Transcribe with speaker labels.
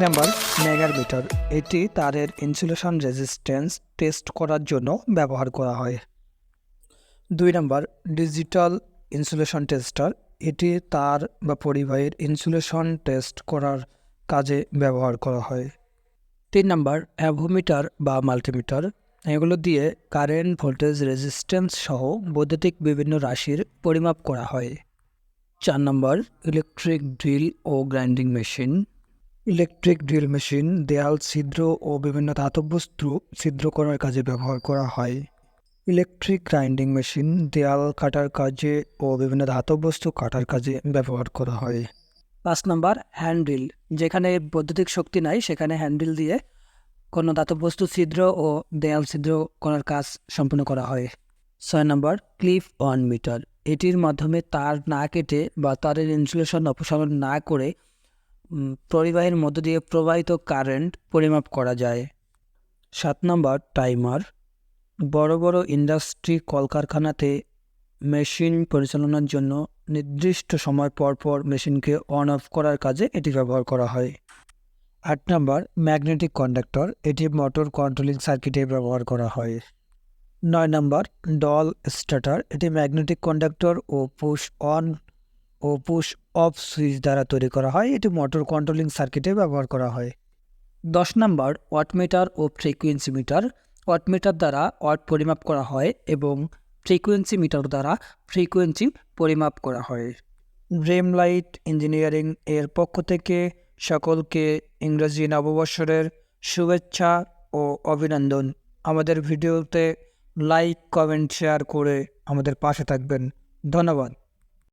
Speaker 1: Number megameter. এটি তারের insulation resistance test করার জন্য ব্যবহার করা হয়। দুই নাম্বার ডিজিটাল ইনসুলেশন টেস্টার। এটি তার বা পরিবাহের ইনসুলেশন টেস্ট করার কাজে ব্যবহার করা হয়। তিন নাম্বার অ্যাভোমিটার বা মাল্টিমিটার। এগুলো দিয়ে কারেন্ট, ভোল্টেজ, রেজিস্ট্যান্স সহ বৈদ্যুতিক বিভিন্ন রাশির পরিমাপ করা হয়। চার নম্বর ইলেকট্রিক ড্রিল ও grinding machine. Electric drill machine, দেয়াল, ছিদ্র ও বিভিন্ন ধাতব বস্তু ছিদ্র করার কাজে ব্যবহার করা হয়। ইলেকট্রিক গ্রাইন্ডিং মেশিন, দেয়াল কাটার কাজে ও বিভিন্ন ধাতব বস্তু কাটার কাজে ব্যবহার করা হয়। পাঁচ নম্বর হ্যান্ড্রিল যেখানে বৈদ্যুতিক শক্তি নাই, সেখানে হ্যান্ড্রিল দিয়ে কোনো ধাতব বস্তু ছিদ্র ও দেয়াল ছিদ্র করার কাজ সম্পূর্ণ করা হয়। ছয় নম্বর, ক্লিপ অন মিটার, এটির মাধ্যমে তার না কেটে বা তারের ইনসুলেশন অপসারণ না করে পরিবাহীর মধ্য দিয়ে প্রবাহিত কারেন্ট পরিমাপ করা যায়। সাত নম্বর, টাইমার। বড় বড় ইন্ডাস্ট্রি কলকারখানাতে মেশিন পরিচালনার জন্য নির্দিষ্ট সময় পর পর মেশিনকে অন অফ করার কাজে এটি ব্যবহার করা হয়। আট নম্বর, ম্যাগনেটিক কন্ডাক্টর। এটি মোটর কন্ট্রোলিং সার্কিটে ব্যবহার করা হয়। নয় নম্বর, ডল স্টার্টার। এটি ম্যাগনেটিক কন্ডাক্টর ও পুশ অন ও পুশ অফ সুইচ দ্বারা তৈরি করা হয়। এটি মোটর কন্ট্রোলিং সার্কিটে ব্যবহার করা হয়। দশ নম্বর, ওয়াটমিটার ও ফ্রিকুয়েন্সি মিটার। ওয়াটমিটার দ্বারা ওয়াট পরিমাপ করা হয় এবং ফ্রিকুয়েন্সি মিটার দ্বারা ফ্রিকুয়েন্সি পরিমাপ করা হয়। ড্রিম লাইট ইঞ্জিনিয়ারিং এর পক্ষ থেকে সকলকে ইংরেজি নববৎসরের শুভেচ্ছা ও অভিনন্দন। আমাদের ভিডিওতে লাইক, কমেন্ট, শেয়ার করে আমাদের পাশে থাকবেন। ধন্যবাদ।